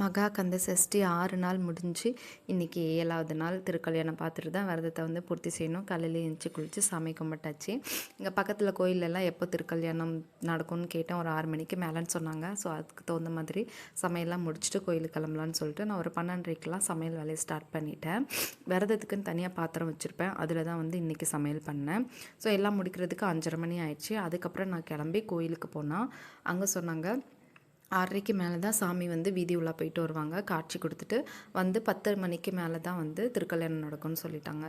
மகா கந்த சஷ்டி ஆறு நாள் முடிஞ்சு இன்றைக்கி ஏழாவது நாள் திருக்கல்யாணம் பார்த்துட்டு தான் விரதத்தை வந்து பூர்த்தி செய்யணும். காலையில் எழுந்துச்சி குளித்து சாமி கும்பிட்டாச்சு. இங்கே பக்கத்தில் கோயிலெல்லாம் எப்போ திருக்கல்யாணம் நடக்கும்னு கேட்டேன். ஒரு ஆறு மணிக்கு மேலேன்னு சொன்னாங்க. ஸோ அதுக்கு தகுந்த மாதிரி சமையல்லாம் முடிச்சுட்டு கோயிலுக்கு கிளம்பலான்னு சொல்லிட்டு நான் ஒரு பன்னெண்டரைக்கெலாம் சமையல் வேலையை ஸ்டார்ட் பண்ணிட்டேன். விரதத்துக்குன்னு தனியாக பாத்திரம் வச்சுருப்பேன். அதில் தான் வந்து இன்றைக்கி சமையல் பண்ணேன். ஸோ எல்லாம் முடிக்கிறதுக்கு அஞ்சரை மணி ஆயிடுச்சு. அதுக்கப்புறம் நான் கிளம்பி கோயிலுக்கு போனால் அங்கே சொன்னாங்க ஆறரைக்கு மேலே தான் சாமி வந்து வீதி உள்ளே போயிட்டு வருவாங்க. காட்சி கொடுத்துட்டு வந்து பத்து மணிக்கு மேலே தான் வந்து திருக்கல்யாணம் நடக்கும்னு சொல்லிட்டாங்க.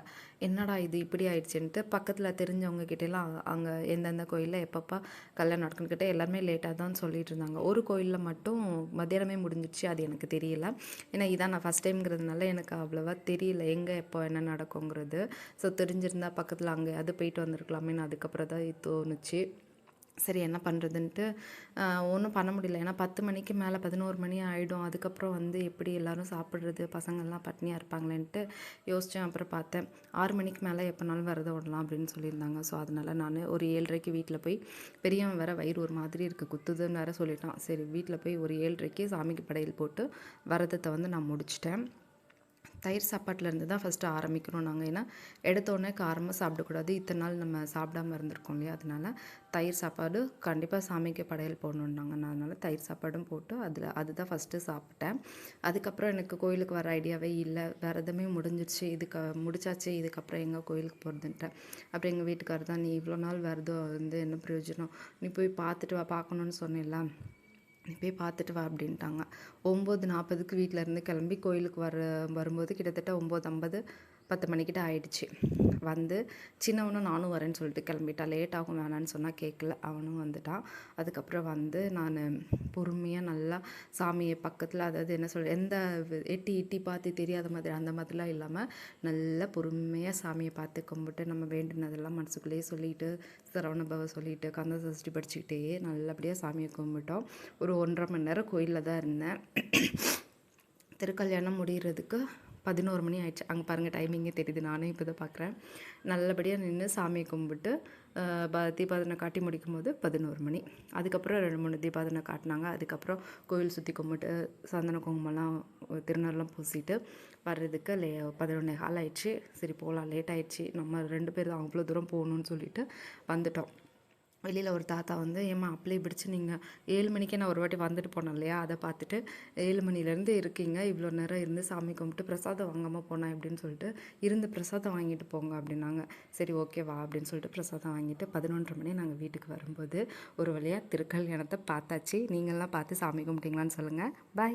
என்னடா இது இப்படி ஆயிடுச்சுன்ட்டு பக்கத்தில் தெரிஞ்சவங்க கிட்டேலாம் அங்கே எந்தெந்த கோயிலில் எப்பப்போ கல்யாணம் நடக்குன்னு கிட்டே எல்லாருமே லேட்டாக தான் சொல்லிட்டு இருந்தாங்க. ஒரு கோயிலில் மட்டும் மத்தியானமே முடிஞ்சிச்சு அது எனக்கு தெரியல. ஏன்னா இதான் நான் ஃபஸ்ட் டைம்ங்கிறதுனால எனக்கு அவ்வளோவா தெரியல. எங்கே எப்போ என்ன நடக்குங்கிறது ஸோ தெரிஞ்சிருந்தா பக்கத்தில் அங்கே அது போயிட்டு வந்திருக்கலாமேன்னு அதுக்கப்புறம் தான் தோணுச்சு. சரி என்ன பண்ணுறதுன்ட்டு ஒன்றும் பண்ண முடியல. ஏன்னா பத்து மணிக்கு மேலே பதினோரு மணி ஆகிடும் அதுக்கப்புறம் வந்து எப்படி எல்லோரும் சாப்பிட்றது பசங்கள்லாம் பட்னியாக இருப்பாங்களேன்ட்டு யோசித்தேன் அப்புறம் பார்த்தேன் ஆறு மணிக்கு மேலே எப்போனாலும் விரதம் விடலாம் அப்படின்னு சொல்லியிருந்தாங்க. ஸோ அதனால் நான் ஒரு ஏழரைக்கு வீட்டில் போய் பெரியவன் வேறு வயிறு ஒரு மாதிரி இருக்குது குத்துதுன்னு வேறு சொல்லிட்டான். சரி வீட்டில் போய் ஒரு ஏழரைக்கு சாமிக்கு படையல் போட்டு விரதத்தை வந்து நான் முடிச்சிட்டேன். தயிர் சாப்பாட்டிலேருந்து தான் ஃபஸ்ட்டு ஆரம்பிக்கணும் நாங்கள் ஏன்னா எடுத்தோடனே காரமாக சாப்பிடக்கூடாது. இத்தனை நாள் நம்ம சாப்பிடாம இருந்திருக்கோம் இல்லையா? அதனால் தயிர் சாப்பாடு கண்டிப்பாக சாமிக்கு படையல் போடணுன்னாங்க நான் அதனால் தயிர் சாப்பாடும் போட்டு அதில் அதுதான் ஃபஸ்ட்டு சாப்பிட்டேன். அதுக்கப்புறம் எனக்கு கோயிலுக்கு வர ஐடியாவே இல்லை. வேறு எதுவுமே முடிஞ்சிடுச்சு இதுக்கு முடிச்சாச்சு. இதுக்கப்புறம் எங்கே கோயிலுக்கு போகிறதுன்ட்டேன் அப்புறம் எங்கள் வீட்டுக்காரர் தான் நீ இவ்வளோ நாள் வருதோ வந்து என்ன பிரயோஜனம்? நீ போய் பார்த்துட்டு வா பார்க்கணுன்னு சொன்னேன்ல. நீ போய் பார்த்துட்டு வா அப்படின்ட்டாங்க. ஒம்பது நாற்பதுக்கு வீட்டிலேருந்து கிளம்பி கோயிலுக்கு வர வரும்போது கிட்டத்தட்ட ஒம்பது ஐம்பது பத்து மணிக்கிட்ட ஆயிடுச்சு. வந்து சின்னவனும் நானும் வரேன்னு சொல்லிட்டு கிளம்பிட்டான் லேட் ஆகும் வேணான்னு சொன்னால் கேட்கல. அவனும் வந்துட்டான். அதுக்கப்புறம் வந்து நான் பொறுமையாக நல்லா சாமியை பக்கத்தில் அதாவது என்ன சொல் எந்த எட்டி எட்டி பார்த்து தெரியாத மாதிரி அந்த மாதிரிலாம் இல்லாமல் நல்லா பொறுமையாக சாமியை பார்த்து கும்பிட்டு நம்ம வேண்டினதெல்லாம் மனசுக்குள்ளேயே சொல்லிட்டு சரவணபவ சொல்லிட்டு கந்த சஷ்டி படிச்சுக்கிட்டே நல்லபடியாக சாமியை கும்பிட்டோம். ஒரு ஒன்றரை மணி நேரம் கோயிலில் தான் இருந்தேன். திருக்கல்யாணம் முடிகிறதுக்கு பதினோரு மணி ஆயிடுச்சு. அங்கே பாருங்கள் டைமிங்கே தெரியுது. நானே இப்போ தான் பார்க்குறேன் நல்லபடியாக நின்று சாமியை கும்பிட்டு ப தீபாதனை காட்டி முடிக்கும் போது பதினோரு மணி. அதுக்கப்புறம் ரெண்டு மூணு தீபாதனை காட்டினாங்க. அதுக்கப்புறம் கோயில் சுற்றி கும்பிட்டு சந்தன குங்குமம்லாம் திருநெல்லாம் பூசிட்டு வர்றதுக்கு லே பதினொன்னே கால் ஆயிடுச்சு. சரி போகலாம் லேட் ஆயிடுச்சு. நம்ம ரெண்டு பேர் தான் அவ்வளோ தூரம் போகணுன்னு சொல்லிட்டு வந்துட்டோம். வெளியில் ஒரு தாத்தா வந்து ஏம்மா அப்ளை பிடிச்சி நீங்கள் ஏழு மணிக்கே நான் ஒரு வாட்டி வந்துட்டு போனேன் இல்லையா? அதை பார்த்துட்டு ஏழு மணிலேருந்து இருக்கீங்க. இவ்வளோ நேரம் இருந்து சாமி கும்பிட்டு பிரசாதம் வாங்காமல் போனேன் அப்படின்னு சொல்லிட்டு இருந்து பிரசாதம் வாங்கிட்டு போங்க அப்படின்னாங்க. சரி ஓகேவா அப்படின்னு சொல்லிட்டு பிரசாதம் வாங்கிட்டு பதினொன்றரை மணி நாங்கள் வீட்டுக்கு வரும்போது ஒரு வழியாக திருக்கல்யாணத்தை பார்த்தாச்சு. நீங்கள்லாம் பார்த்து சாமி கும்பிட்டீங்களான்னு சொல்லுங்கள் பாய்.